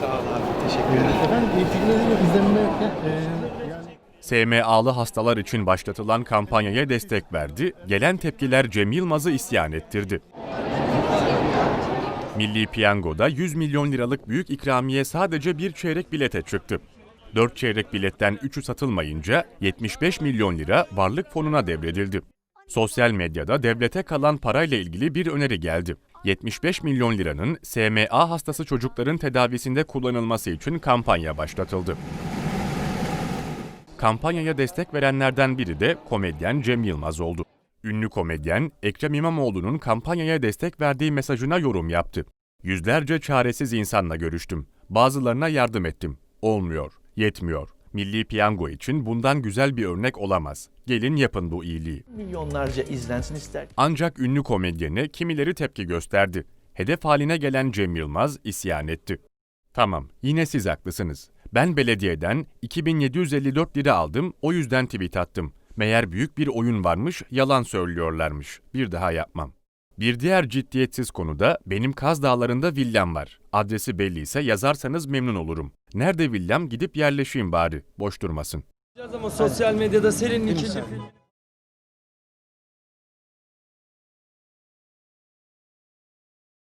Sağ ol abi. Teşekkür ederim. Efendim filmlerin izlenme yani SMA'lı hastalar için başlatılan kampanyaya destek verdi, gelen tepkiler Cem Yılmaz'ı isyan ettirdi. Milli Piyango'da 100 milyon liralık büyük ikramiye sadece bir çeyrek bilete çıktı. 4 çeyrek biletten 3'ü satılmayınca 75 milyon lira varlık fonuna devredildi. Sosyal medyada devlete kalan parayla ilgili bir öneri geldi. 75 milyon liranın SMA hastası çocukların tedavisinde kullanılması için kampanya başlatıldı. Kampanyaya destek verenlerden biri de komedyen Cem Yılmaz oldu. Ünlü komedyen Ekrem İmamoğlu'nun kampanyaya destek verdiği mesajına yorum yaptı. Yüzlerce çaresiz insanla görüştüm. Bazılarına yardım ettim. Olmuyor, yetmiyor. Milli piyango için bundan güzel bir örnek olamaz. Gelin yapın bu iyiliği. Milyonlarca izlensin ister. Ancak ünlü komedyene kimileri tepki gösterdi. Hedef haline gelen Cem Yılmaz isyan etti. Tamam, yine siz haklısınız. Ben belediyeden 2754 lira aldım, o yüzden tweet attım. Meğer büyük bir oyun varmış, yalan söylüyorlarmış. Bir daha yapmam. Bir diğer ciddiyetsiz konuda benim Kaz Dağları'nda villam var. Adresi belliyse yazarsanız memnun olurum. Nerede villam gidip yerleşeyim bari, boş durmasın. Ama sosyal medyada serinin ikinci film.